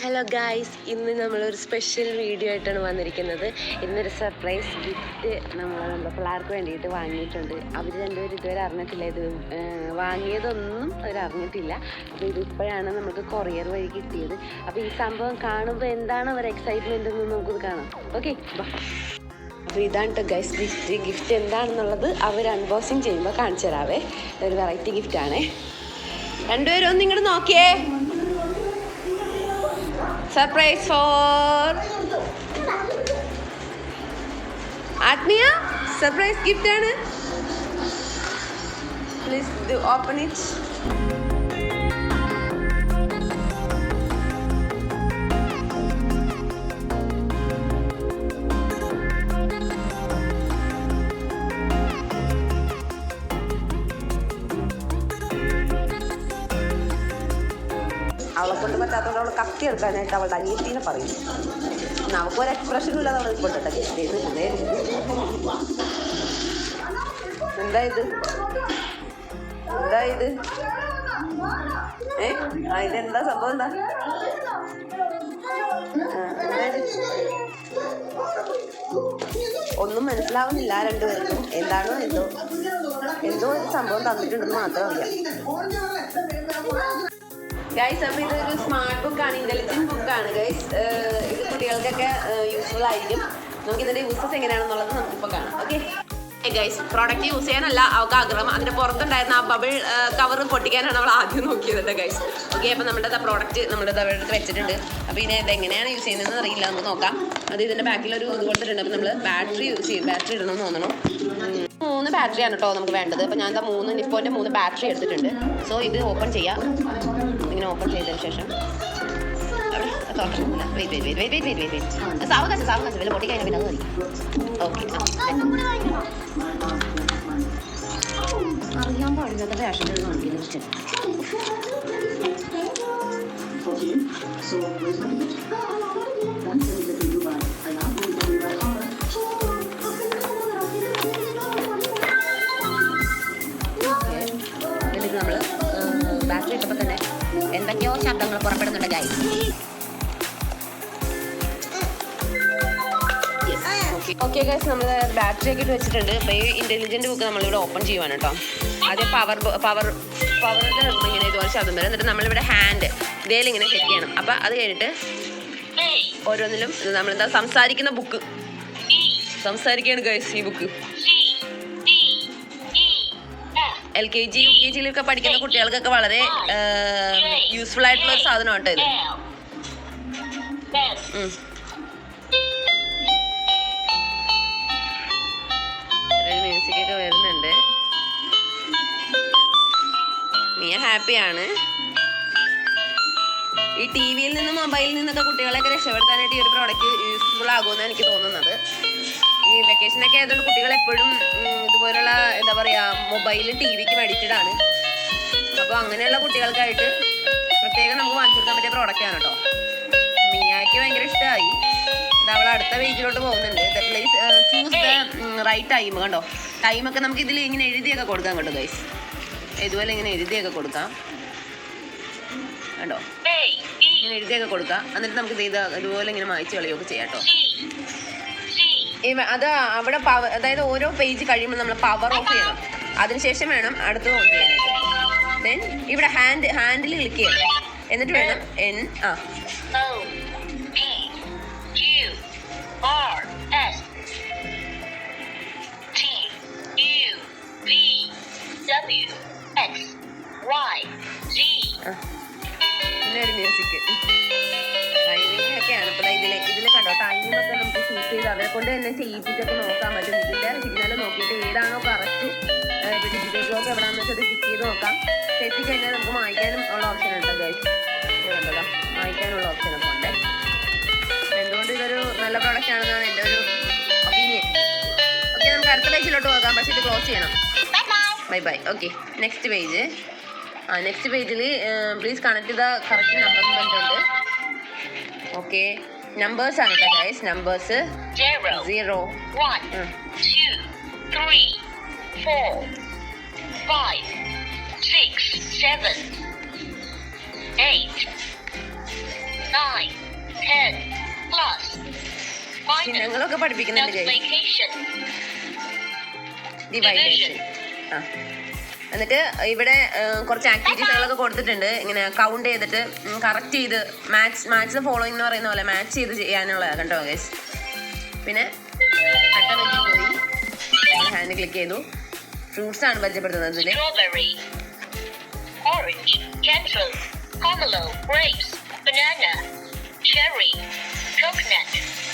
Hello guys ഇന്ന് നമ്മളൊരു special video ആയിട്ടാണ് വന്നിരിക്കുന്നത്. ഇന്നൊരു സർപ്രൈസ് ഗിഫ്റ്റ് നമ്മൾ നമ്മുടെ പിള്ളേർക്ക് വേണ്ടിയിട്ട് വാങ്ങിയിട്ടുണ്ട്. അവർ രണ്ടുപേരും ഇതുവരെ അറിഞ്ഞിട്ടില്ല. ഇത് വാങ്ങിയതൊന്നും അവർ അറിഞ്ഞിട്ടില്ല. അപ്പോൾ ഇതിപ്പോഴാണ് നമുക്ക് കൊറിയർ വഴി കിട്ടിയത്. അപ്പോൾ ഈ സംഭവം കാണുമ്പോൾ എന്താണ് അവർ എക്സൈറ്റ്മെന്റ് എന്ന് നമുക്കിത് കാണാം. ഓക്കെ അപ്പോൾ ഇതാണ് കേട്ടോ ഗൈസ് ഗിഫ്റ്റ് ഗിഫ്റ്റ് എന്താണെന്നുള്ളത് അവർ അൺബോക്സിങ് ചെയ്യുമ്പോൾ കാണിച്ചു തരാവേ. ഒരു വെറൈറ്റി ഗിഫ്റ്റാണേ രണ്ടുപേരും ഒന്ന് ഇങ്ങോട്ട് നോക്കിയേ. Surprise for Athmiya? Surprise gift ആണ് പ്ലീസ് ഓപ്പൺ ഇറ്റ് പറ്റാത്തതുകൊണ്ട് അവൾ കത്തി എടുക്കാനായിട്ട് അവളുടെ അനിയത്തിനെ പറയും. നമുക്കൊരു എക്സ്പ്രഷനും ഇല്ലാതെ ചെയ്ത് ഇതേ എന്താ ഇത്? എന്താ ഇത്? ഏ? ഇതെന്താ സംഭവം എന്താ? ഒന്നും മനസ്സിലാവുന്നില്ല രണ്ടുപേർക്കും എന്താണോ എന്തോ? എന്തോ ഒരു സംഭവം തന്നിട്ടുണ്ടെന്ന് മാത്രം അറിയാം. ഗൈസ് അപ്പോൾ ഇതൊരു സ്മാർട്ട് ബുക്കാണ് ഇന്റലിജന്റ് ബുക്കാണ് ഗൈസ് ഇത് കുട്ടികൾക്കൊക്കെ യൂസ്ഫുൾ ആയിരിക്കും. നമുക്ക് ഇതിന്റെ യൂസസ് എങ്ങനെയാണെന്നുള്ളത് നമുക്കിപ്പോൾ കാണാം ഓക്കെ ഗൈസ് പ്രോഡക്റ്റ് യൂസ് ചെയ്യാനല്ല അവൾക്ക് ആഗ്രഹം. അതിന്റെ പുറത്തുണ്ടായിരുന്ന ആ ബബിൾ കവർ പൊട്ടിക്കാനാണ് അവൾ ആദ്യം നോക്കിയത് ഗൈസ് ഓക്കെ അപ്പോൾ നമ്മുടെ പ്രോഡക്റ്റ് നമ്മുടെ എടുത്ത് വെച്ചിട്ടുണ്ട്. അപ്പോൾ ഇനി ഇത് എങ്ങനെയാണ് യൂസ് ചെയ്യുന്നതെന്ന് അറിയില്ല നമുക്ക് നോക്കാം. അത് ഇതിന്റെ ബാക്കിൽ ഒരു ഇത് കൊടുത്തിട്ടുണ്ട് അപ്പോൾ നമ്മൾ ബാറ്ററി യൂസ് ചെയ്യും ബാറ്ററി ഇടണമെന്ന് തോന്നണം. മൂന്ന് ബാറ്ററിയാണ് കേട്ടോ നമുക്ക് വേണ്ടത്. അപ്പോൾ ഞാൻ എന്താ മൂന്ന് നിപ്പോന്റെ മൂന്ന് ബാറ്ററി എടുത്തിട്ടുണ്ട്. സോ ഇത് ഓപ്പൺ ചെയ്യാം. ഇങ്ങനെ ഓപ്പൺ ചെയ്തതിന് ശേഷം. സാവകാശം സാവകാശം. വില പിന്നെ അത് മതി. ഓക്കെ അറിയാൻ പാടില്ലാത്ത ഫാഷൻ ബാറ്ററി ഇട്ടപ്പോൾ തന്നെ എന്തൊക്കെയോ ശബ്ദങ്ങൾ പുറപ്പെടുന്നുണ്ട് ഗായ് ഓക്കെ ഗൈസ് നമ്മൾ ബാറ്ററി ഒക്കെ ഇട്ട് വെച്ചിട്ടുണ്ട്. അപ്പോൾ ഈ ഇന്റലിജന്റ് ബുക്ക് നമ്മളിവിടെ ഓപ്പൺ ചെയ്യുവാണ് കേട്ടോ ആദ്യം പവർ പവർ പവറിന്റെ ഇങ്ങനെ ഇതുപോലെ ശബ്ദം വരും. എന്നിട്ട് നമ്മളിവിടെ ഹാൻഡ് ഇതേലും ഇങ്ങനെ സെറ്റ് ചെയ്യണം. അപ്പോൾ അത് കഴിഞ്ഞിട്ട് ഓരോന്നിലും നമ്മളെന്താ സംസാരിക്കുന്ന ബുക്ക് സംസാരിക്കുകയാണ് ഗൈസ് ഈ book L K G U K ജിയിലൊക്കെ പഠിക്കുന്ന കുട്ടികൾക്കൊക്കെ വളരെ യൂസ്ഫുൾ ആയിട്ടുള്ള ഒരു സാധനമാണ് കേട്ടോ ഇത്. ഉം. ചെറിയൊരു മ്യൂസിക് ഒക്കെ വരുന്നുണ്ട്. ഹാപ്പിയാണ് ഈ ടി വിയിൽ നിന്നും മൊബൈലിൽ നിന്നൊക്കെ കുട്ടികളെയൊക്കെ രക്ഷപ്പെടുത്താനായിട്ട് ഈ ഒരു പ്രോഡക്റ്റ് യൂസ്ഫുൾ ആകുമെന്നാണ് എനിക്ക് തോന്നുന്നത്. ഈ വെക്കേഷനൊക്കെ ആയതുകൊണ്ട് കുട്ടികൾ എപ്പോഴും ഇതുപോലുള്ള എന്താ പറയാ മൊബൈലും ടി വിക്കും അഡിക്റ്റഡ് ആണ്. അപ്പോൾ അങ്ങനെയുള്ള കുട്ടികൾക്കായിട്ട് പ്രത്യേകം നമുക്ക് വാങ്ങിച്ചു കൊടുക്കാൻ പറ്റിയ പ്രോഡക്റ്റ് ആണ് കേട്ടോ മിയാക്ക് ഭയങ്കര ഇഷ്ടമായി ഇത് അവൾ അടുത്ത പേജിലോട്ട് പോകുന്നുണ്ട്. Please choose the right time കണ്ടോ? ടൈമൊക്കെ നമുക്ക് ഇതിൽ ഇങ്ങനെ എഴുതിയൊക്കെ കൊടുക്കാം കേട്ടോ ഗൈസ് ഇതുപോലെ ഇങ്ങനെ എഴുതിയൊക്കെ കൊടുക്കാം. കണ്ടോ? ഇങ്ങനെ എഴുതിയൊക്കെ കൊടുക്കാം. എന്നിട്ട് നമുക്ക് ഇത് ഇത് ഇതുപോലെ ഇങ്ങനെ മായ്ച്ചു കളിയൊക്കെ ചെയ്യാം കേട്ടോ അത് അവിടെ പവർ അതായത് ഓരോ പേജ് കഴിയുമ്പോൾ നമ്മൾ പവർ ഓഫ് ചെയ്യണം. അതിനുശേഷം വേണം അടുത്തത് ഓൺ ചെയ്യാനായിട്ട് ദെൻ ഇവിടെ ഹാൻഡ് ഹാൻഡിൽ ക്ലിക്ക് ചെയ്യണം. എന്നിട്ട് വേണം എൻ ആ. നല്ല പ്രോഡക്റ്റ് ആണെന്നാണ് എന്റെ ഒരു ഒപ്പീനിയൻ ഓക്കെ നമുക്ക് അടുത്ത പേജിലോട്ട് പോകാം. പക്ഷേ ഇത് ക്ലോസ് ചെയ്യണം. Bye bye okay next page ആ നെക്സ്റ്റ് പേജിൽ പ്ലീസ് കണക്ട് ചെയ്ത കറക്റ്റ് നമ്പർ ഉണ്ട് ഓക്കെ നമ്പേഴ്സ് ആണ് കേട്ടോ guys numbers zero seven eight nine, ten, ചിഹ്നങ്ങളൊക്കെ പഠിപ്പിക്കുന്നുണ്ട് ഡിവൈഡേഷൻ ആ. എന്നിട്ട് ഇവിടെ കുറച്ച് ആക്ടിവിറ്റീസുകളൊക്കെ കൊടുത്തിട്ടുണ്ട്. ഇങ്ങനെ കൗണ്ട് ചെയ്തിട്ട് കറക്റ്റ് ചെയ്ത് മാച്ച് മാച്ച് ഫോളോയിങ് എന്ന് പറയുന്ന പോലെ മാച്ച് ചെയ്ത് ചെയ്യാനുള്ള കണ്ടോ ഗൈസ് പിന്നെ പോയി ഹാൻഡ് ക്ലിക്ക് ചെയ്തു. ഫ്രൂട്ട്സ് ആണ് പരിചയപ്പെടുത്തുന്നത് ഇതിൽ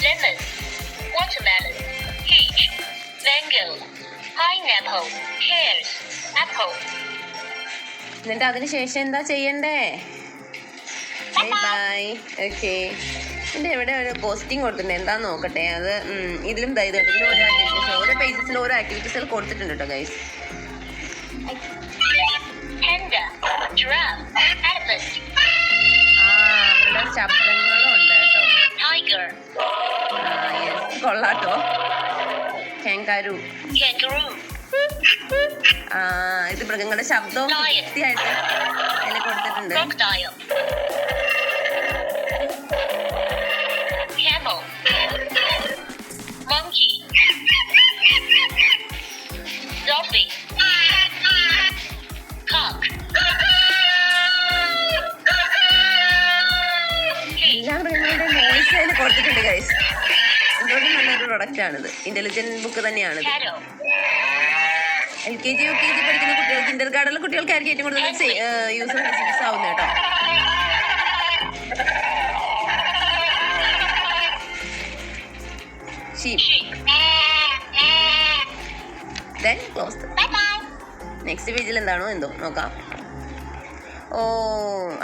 lemon, watermelon, peach, mango, pineapple, pears, apple. എന്നിട്ട് അതിന് ശേഷം എന്താ ചെയ്യണ്ടേ ബൈ ഓക്കെ എന്റെ എവിടെ ഒരു പോസ്റ്റിംഗ് കൊടുത്തിട്ടുണ്ട് എന്താ നോക്കട്ടെ അത് ഇതിലും ദാ ഇത് ഇതിലും ഓരോ ആക്ടിവിറ്റീസ് ഓരോ പേജസിൽ ഓരോ ആക്ടിവിറ്റീസുകൾ കൊടുത്തിട്ടുണ്ട് കേട്ടോ ഗൈസ് ശബ്ദങ്ങളും ഉണ്ട് കേട്ടോ കൊള്ളാട്ടോ. കാങ്കാരു. ആ ഇത് മൃഗങ്ങളുടെ ശബ്ദവും വൃത്തിയായിട്ട് അതിൽ കൊടുത്തിട്ടുണ്ട്. എല്ലാ മൃഗങ്ങളുടെ നോയ്സ് അതിൽ കൊടുത്തിട്ടുണ്ട് ഗൈസ് എന്തുകൊണ്ടും നല്ലൊരു പ്രൊഡക്റ്റ് ആണിത്. ഇന്റലിജന്റ് ബുക്ക് തന്നെയാണിത്. L K G U K G പഠിക്കുന്ന കുട്ടികൾ കിൻഡർ ഗാർഡനിലെ കുട്ടികൾക്കായിരിക്കും ഏറ്റവും കൂടുതൽ യൂസ് ബിസിനസ് ആവുന്നത് കേട്ടോ. Then close. നെക്സ്റ്റ് പേജിൽ എന്താണോ എന്തോ? നോക്കാം. ഓ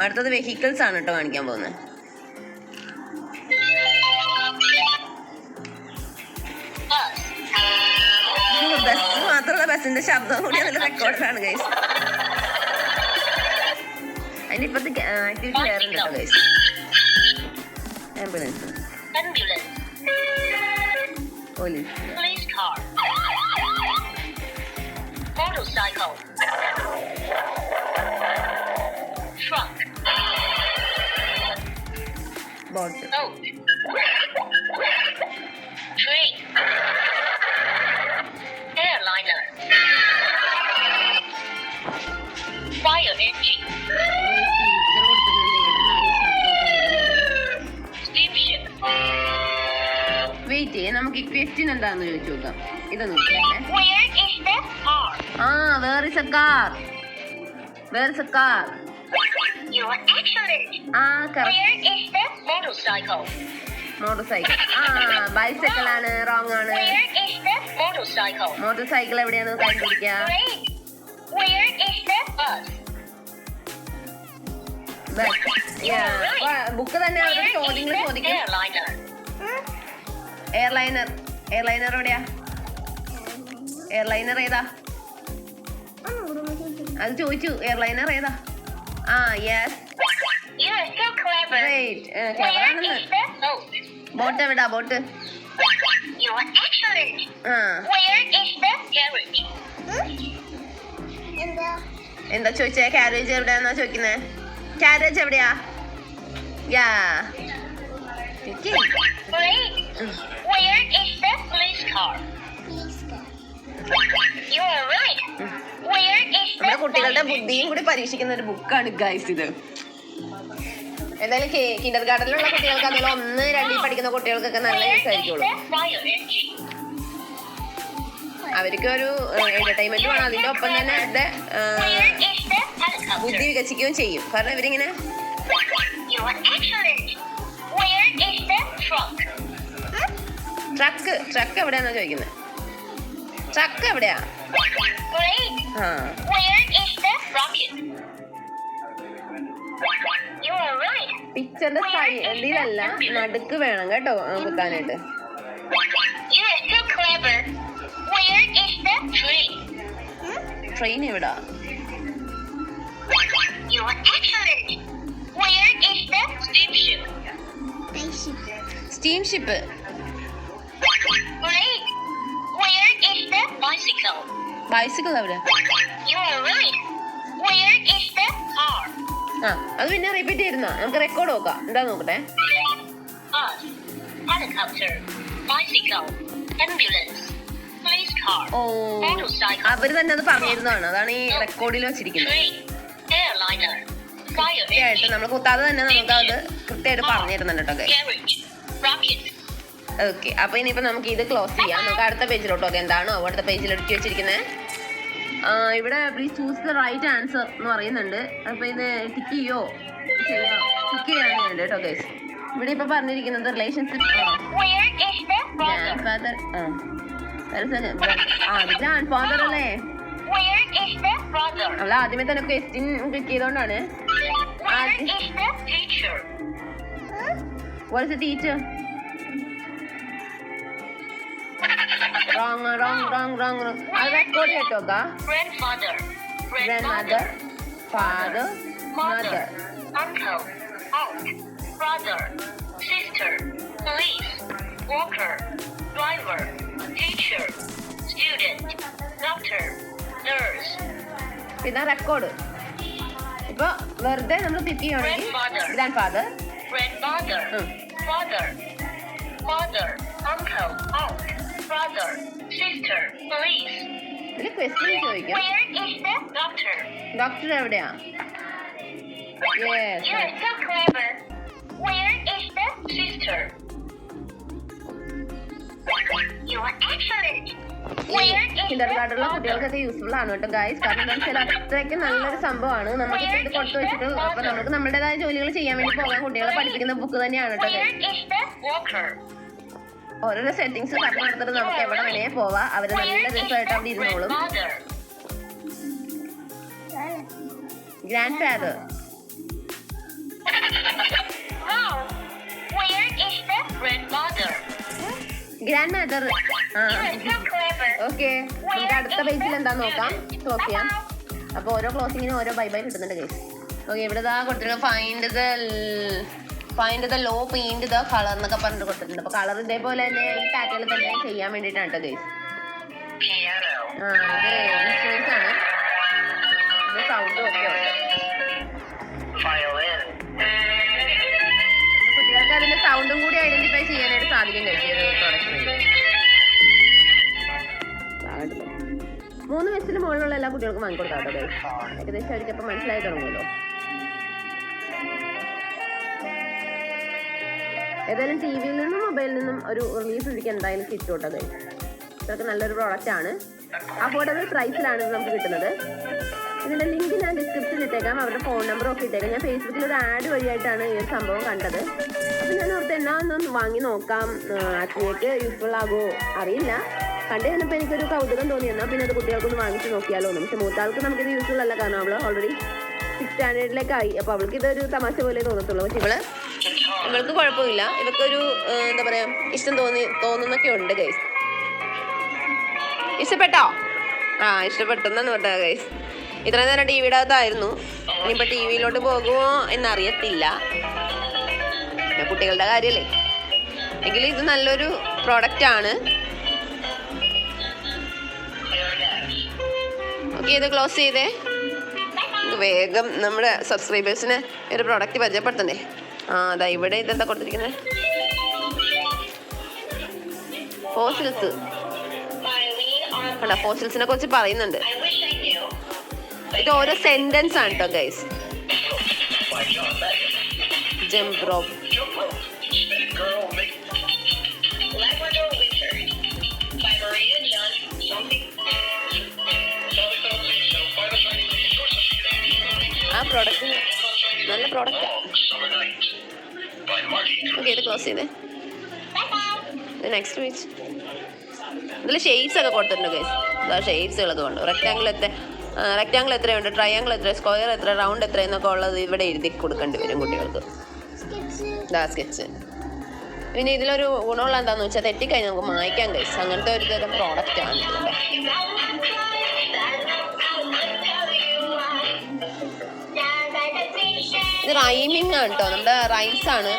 അടുത്തത് വെഹിക്കിൾസ് ആണ് കേട്ടോ കാണിക്കാൻ പോകുന്നത്. ബസ്സിന്റെ ശബ്ദം കൂടി അതിൽ റെക്കോർഡാണ് ഗൈസ് അതിന്റെ ഇപ്പത്തെ ആക്ടിവിറ്റി വേറെ ഉണ്ട് കേട്ടോ guys ambulance police. Motorcycle, truck, boat, train, question എന്താന്ന് ചോദിച്ചു നോക്കാം. ഇത് നോക്കിയാലേ where is the car? ആ where is a car where is a car ആ Where is the motorcycle? Motorcycle ആ ബൈസൈക്കിൾ ആണ് റോങ് ആണ്. Where is the motorcycle? Motorcycle എവിടെയാണ് കണ്ടുപിടിക്കുക Where is the bus? Book തന്നെ അവരുടെ ചോദ്യങ്ങൾ ചോദിക്കും. എയർലൈനർ എയർലൈനർ എവിടെയാ? എയർലൈനർ ഏതാ? അത് ചോദിച്ചു. എയർലൈനർ ഏതാ? ആ യെസ് ബോട്ട് എവിടാ? Boat You're excellent. ആ. Where is the carriage? എന്താ? ചോദിച്ചേ? കാരേജ് എവിടെയാന്നാ ചോദിക്കുന്നേ? കാരേജ് എവിടെയാ? യാ Great. Where is the police car? You are right. Where is നമ്മുടെ കുട്ടികളുടെ ബുദ്ധിയും കൂടി പരീക്ഷിക്കുന്ന ഒരു ബുക്കാണ് ഗൈസ് ഇത് എന്തായാലും കിൻഡർ ഗാർഡനിലുള്ള കുട്ടികൾക്ക് അതുപോലെ ഒന്ന് രണ്ടിൽ പഠിക്കുന്ന കുട്ടികൾക്കൊക്കെ നല്ല യൂസ് ആയിരിക്കുള്ളൂ? അവർക്ക് ഒരു എന്റർടൈൻമെന്റ് വേണം അതിന്റെ ഒപ്പം തന്നെ അവരുടെ? ബുദ്ധി വികസിക്കുകയും ചെയ്യും കാരണം ഇവരിങ്ങനെ ട്രക്ക് ട്രക്ക് എവിടെയാന്നാ ചോദിക്കുന്നത് ട്രക്ക് എവിടെയാ. ആ Where is the rocket? You are right. പിക്ചറിന്റെ ഇതിലല്ല നടുക്ക് വേണം കേട്ടോ വെക്കാനായിട്ട് You are so clever. Where is the train? Train എവിടാ You are excellent. Where is the steamship? Steamship Great. Where is the bicycle? Bicycle എവിടെ You are right. Where is the car? ആ അത് പിന്നെ repeat ചെയ്യുന്ന നമുക്ക് record നോക്കാം. എന്താ നോക്കട്ടെ? Helicopter, bicycle, ambulance, police car, ഓ അവർ തന്നെ അത് പറഞ്ഞിരുന്നതാണ്. അതാണ് ഈ റെക്കോർഡിൽ വെച്ചിരിക്കുന്നത്. Train, airliner, fire കൃത്യമായിട്ട് നമ്മൾ കുത്താതെ തന്നെ നമുക്ക് അത് കൃത്യമായിട്ട് പറഞ്ഞു തരുന്നുണ്ട് കേട്ടോ ഓക്കെ അപ്പൊ ഇനിയിപ്പോ നമുക്ക് ഇത് ക്ലോസ് ചെയ്യാം. നമുക്ക് അടുത്ത പേജിലോട്ട് എന്താണോ? അടുത്ത പേജിൽ എടുക്കി വെച്ചിരിക്കുന്നത് ഇവിടെ please choose the right answer എന്ന് പറയുന്നുണ്ട്. അപ്പൊ ഇത് ടിക്ക് ചെയ്യോ? ടിക്ക് ചെയ്യാനുണ്ട് കേട്ടോ ഗൈസ് ഇവിടെ ഇപ്പൊ പറഞ്ഞിരിക്കുന്നത് റിലേഷൻഷിപ്പ്? ഗ്രാൻഡ് ഫാദർ ആ. അത് ഗ്രാൻഡ് ഫാദർ അല്ലേ? അവൾ ആദ്യമേ തന്നെ question click ചെയ്തോണ്ടാണ്. Where is the teacher? What's a teacher wrong wrong wrong wrong wrong അത് record കേട്ടോക്കാ Grandfather, grandmother, father, mother. mother, uncle, aunt, brother, sister, police, worker, driver, teacher, student, doctor, nurse, പിന്നെ record ഇപ്പൊ വെറുതെ നമ്മൾ click ചെയ്യുകയാണെങ്കിൽ Grandfather. Grand father grandmother, Hmm. father, mother, uncle, aunt, brother, sister, police. ഇതിൽ question ചോദിക്കാം Where is the doctor? Doctor എവിടെയാ Yes. You're so clever. Where is the sister? You're excellent. Kinder ഗാർഡുള്ള? കുട്ടികൾക്കൊക്കെ useful ആണ് കേട്ടോ guys കാരണം എന്താ വെച്ചാൽ അത്രയ്ക്ക് നല്ലൊരു സംഭവമാണ് നമുക്ക് ഇത് കൊടുത്തു വെച്ചിട്ട് അപ്പൊ നമുക്ക് നമ്മുടേതായ ജോലികൾ ചെയ്യാൻ വേണ്ടി പോകാൻ കുട്ടികളെ പഠിപ്പിക്കുന്ന ബുക്ക് തന്നെയാണ് കേട്ടോ? ഓരോരോ സെറ്റിങ്സ് പറഞ്ഞു കൊടുത്തിട്ട് നമുക്ക് എവിടെ വേണേ പോവാം അവർ നല്ല രസമായിട്ട് അവിടെ ഇരുന്നോളും grandfather Wow. Where is the? Grandmother ആ. ഓക്കെ നമുക്ക് അടുത്ത പേജിൽ എന്താ നോക്കാം? ക്ലോസ് ചെയ്യാം. അപ്പൊ ഓരോ ക്ലോസിങ്ങിനും ഓരോ ബൈ ബൈ കിട്ടുന്നുണ്ട് ഗൈസ് ഓക്കെ ഇവിടെ ഇതാ കൊടുത്തിട്ടുണ്ട് find the find the low paint the colour എന്നൊക്കെ പറഞ്ഞിട്ട് കൊടുത്തിട്ടുണ്ട്. അപ്പൊ കളർ ഇതേപോലെ തന്നെ ഈ പാറ്റേണിൽ തന്നെ ചെയ്യാൻ വേണ്ടിയിട്ടാണ് കേട്ടോ Piano. ആ ഇത് ഇൻഷുറൻസ് ആണ്. ഇത് ഓക്കെ ഒക്കെ ഉണ്ട് അതിന്റെ സൗണ്ടും കൂടി ഐഡന്റിഫൈ ചെയ്യാനായിട്ട് സാധിക്കും മൂന്ന് വയസ്സിന് മുകളിലുള്ള എല്ലാ കുട്ടികൾക്കും വാങ്ങിക്കൊടുക്കാം കേട്ടോ. ഏകദേശം അവർക്ക് അപ്പം മനസ്സിലായി തുടങ്ങുമല്ലോ. ഏതായാലും ടി വിയിൽ നിന്നും മൊബൈലിൽ നിന്നും ഒരു റിലീഫ് ഇരിക്കുക എന്തായാലും കിട്ടോട്ടത്. ഇതൊക്കെ നല്ലൊരു പ്രോഡക്റ്റ് ആണ്. അഫോർഡബിൾ പ്രൈസിലാണ് ഇത് നമുക്ക് കിട്ടുന്നത്. ഇതിന്റെ ലിങ്ക് ഞാൻ ഡിസ്ക്രിപ്ഷനിൽ ഇട്ടേക്കാം. അവരുടെ ഫോൺ നമ്പർ ഒക്കെ ഇട്ടേക്കാം. ഞാൻ ഫേസ്ബുക്കിൽ ഒരു ആഡ് വഴിയായിട്ടാണ് ഈ ഒരു സംഭവം കണ്ടത്. അപ്പം ഞാൻ ഓർത്ത് എന്നാ വാങ്ങി നോക്കാം. ആത്മീയക്ക് യൂസ്ഫുൾ ആകുമോ അറിയില്ല. കണ്ടു കഴിഞ്ഞപ്പോൾ എനിക്കൊരു കൗതുകം തോന്നി. എന്നാൽ പിന്നെ അത് കുട്ടികൾക്കൊന്ന് വാങ്ങിച്ച് നോക്കിയാലോ എന്ന്. പക്ഷെ മൂത്താൾക്ക് നമുക്കിത് യൂസ്ഫുൾ അല്ല. കാരണം അവൾ ഓൾറെഡി സിക്സ് സ്റ്റാൻഡേർഡിലേക്കായി അപ്പോൾ അവൾക്ക് ഇതൊരു തമാശ പോലെ തോന്നത്തുള്ളൂ. പക്ഷെ ഇവൾ ഇവൾക്ക് കുഴപ്പമില്ല. ഇവൾക്ക് ഒരു എന്താ പറയാ ഇഷ്ടം തോന്നി തോന്നുന്നൊക്കെ ഉണ്ട് ഗൈസ് ഇഷ്ടപ്പെട്ടോ? ആ ഇഷ്ടപ്പെട്ടെന്നാണ് പറഞ്ഞത് ഗൈസ് ഇത്രയും നേരം ടി വിയുടെ അകത്തായിരുന്നു. ഇനിയിപ്പോൾ ടി വിയിലോട്ട് പോകുമോ എന്നറിയത്തില്ല. പിന്നെ കുട്ടികളുടെ കാര്യമല്ലേ എങ്കിലും ഇത് നല്ലൊരു പ്രോഡക്റ്റ് ആണ്. ഓക്കെ ഇത് ക്ലോസ് ചെയ്തേ. വേഗം നമ്മുടെ സബ്സ്ക്രൈബേഴ്സിന് ഒരു പ്രോഡക്റ്റ് പരിചയപ്പെടുത്തണ്ടേ? ആ അതാ ഇവിടെ ഇതെന്താ കൊടുത്തിരിക്കുന്നത്? ഫോസിൽസ് അല്ല ഫോസിൽസിനെ കുറിച്ച് പറയുന്നുണ്ട്. ഇത് ഓരോ സെന്റൻസ് ആണ് കേട്ടോ ഗൈസ് ജംപ് റോപ്പ് പ്രോഡക്റ്റ് നല്ല product Summer night. By Marty. Okay ഇത് ക്ലോസ് ചെയ്തേ നെക്സ്റ്റ് വീച്ച് ഇതിൽ ഷെയ്ഡ്സ് ഒക്കെ കൊടുത്തിട്ടുണ്ട് ഗൈസ് ഇതാ ഷെയ്ഡ്സുകളൊക്കെ ഉള്ളതുകൊണ്ട് റെക്റ്റാങ്കിൾ എത്ര റെക്റ്റാങ്കിൾ എത്രയുണ്ട്? ട്രയാങ്കിൾ എത്ര സ്ക്വയർ എത്ര റൗണ്ട് എത്ര എന്നൊക്കെ ഉള്ളത് ഇവിടെ എഴുതി കൊടുക്കേണ്ടി വരും കുട്ടികൾക്ക്. ഇതാ സ്കെച്ച് പിന്നെ ഇതിലൊരു ഗുണമുള്ള എന്താണെന്ന് വെച്ചാൽ തെറ്റിക്കഴിഞ്ഞാൽ നമുക്ക് മായ്ക്കാൻ ഗൈസ് അങ്ങനത്തെ ഒരു തരം പ്രോഡക്റ്റ് ആണ് ഇതിന്റെ ഇത് റൈമിംഗ് ആണ് കേട്ടോ നമ്മുടെ റൈംസ് ആണ്.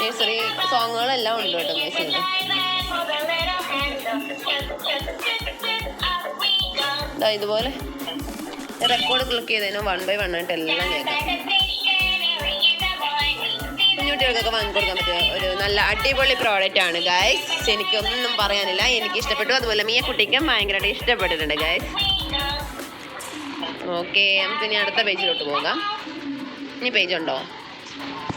നേഴ്സറി സോങ്ങുകളെല്ലാം ഉണ്ട് കേട്ടോ നേഴ്സറി ഇതാ ഇതുപോലെ റെക്കോർഡ് ക്ലിക്ക് ചെയ്തതിനോ വൺ ബൈ വൺ ആയിട്ട് എല്ലാം കേൾക്കാം കുഞ്ഞുകുട്ടികൾക്കൊക്കെ വാങ്ങിക്കൊടുക്കാൻ പറ്റിയ ഒരു നല്ല അടിപൊളി പ്രോഡക്റ്റ് ആണ് ഗൈസ് എനിക്കൊന്നും പറയാനില്ല. എനിക്ക് ഇഷ്ടപ്പെട്ടു അതുപോലെ മീ കുട്ടിക്കും ഭയങ്കരമായിട്ട് ഇഷ്ടപ്പെട്ടിട്ടുണ്ട് ഗൈസ് ഓക്കെ നമുക്ക് ഇനി അടുത്ത പേജിലോട്ട് പോകാം. ഇനി പേജ് ഉണ്ടോ?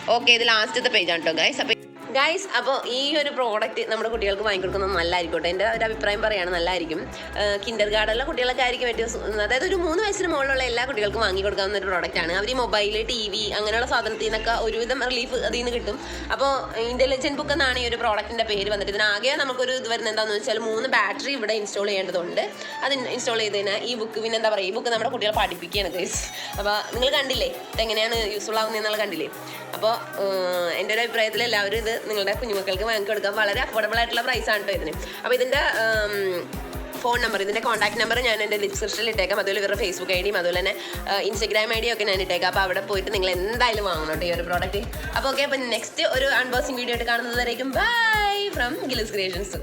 ഓക്കെ ഇത് ലാസ്റ്റത്തെ പേജാണ് കേട്ടോ ഗൈസ് അപ്പോൾ ഗൈസ് അപ്പോൾ ഈ ഒരു പ്രോഡക്റ്റ് നമ്മുടെ കുട്ടികൾക്ക് വാങ്ങിക്കൊടുക്കുന്നത് നല്ലതായിരിക്കട്ടെ എന്റെ ഒരു അഭിപ്രായം പറയുകയാണ് നല്ലതായിരിക്കും. കിൻഡർ ഗാർഡനിലെ കുട്ടികളൊക്കെ ആയിരിക്കും ഏറ്റവും അതായത് ഒരു മൂന്ന് വയസ്സിന് മുകളിലുള്ള എല്ലാ കുട്ടികൾക്കും വാങ്ങി കൊടുക്കാവുന്ന ഒരു പ്രോഡക്റ്റാണ് അവർ മൊബൈൽ ടി വി അങ്ങനെയുള്ള സാധനത്തിൽ നിന്നൊക്കെ ഒരുവിധം റിലീഫ് അതിൽ നിന്ന് കിട്ടും. അപ്പോൾ ഇന്റലിജന്റ് ബുക്ക് എന്നാണ് ഈ ഒരു പ്രോഡക്റ്റിന്റെ പേര് വന്നിട്ട് ഇതിനാകെ നമുക്കൊരു ഇത് വരുന്നത് എന്താണെന്ന് വെച്ചാൽ മൂന്ന് ബാറ്ററി ഇവിടെ ഇൻസ്റ്റാൾ ചെയ്യേണ്ടതുണ്ട്. അത് ഇൻസ്റ്റാൾ ചെയ്തതിന് ഈ ബുക്ക് പിന്നെ എന്താ പറയുക ഈ ബുക്ക് നമ്മുടെ കുട്ടികളെ പഠിപ്പിക്കുകയാണ് ഗൈസ് അപ്പോൾ നിങ്ങൾ കണ്ടില്ലേ? ഇതെങ്ങനെയാണ് യൂസ്ഫുൾ ആവുന്നതെന്നുള്ള കണ്ടില്ലേ? അപ്പോൾ എന്റെ ഒരു അഭിപ്രായത്തിൽ എല്ലാവരും ഇത് നിങ്ങളുടെ കുഞ്ഞുമക്കൾക്ക് വാങ്ങിക്കൊടുക്കാം വളരെ അഫോർഡബിൾ ആയിട്ടുള്ള പ്രൈസ് ആണ് ഇതിന്. അപ്പോൾ ഇതിന്റെ ഫോൺ നമ്പർ ഇതിന്റെ കോൺടാക്ട് നമ്പർ ഞാൻ എന്റെ ഡിസ്ക്രിപ്ഷനിൽ ഇട്ടേക്കാം. അതുപോലെ ഇവരുടെ ഫേസ്ബുക്ക് ഐ ഡിയും അതുപോലെ തന്നെ ഇൻസ്റ്റഗ്രാം ഐ ഡിയും ഒക്കെ ഞാൻ ഇട്ടേക്കാം. അപ്പോൾ അവിടെ പോയിട്ട് നിങ്ങൾ എന്തായാലും വാങ്ങണം ഈ ഒരു പ്രോഡക്റ്റ് അപ്പോൾ ഓക്കെ അപ്പോൾ നെക്സ്റ്റ് ഒരു അൺബോക്സിംഗ് വീഡിയോ ആയിട്ട് കാണുന്നതായിരിക്കും ബൈ ഫ്രം ഗിലിസ് ക്രിയേഷൻസ്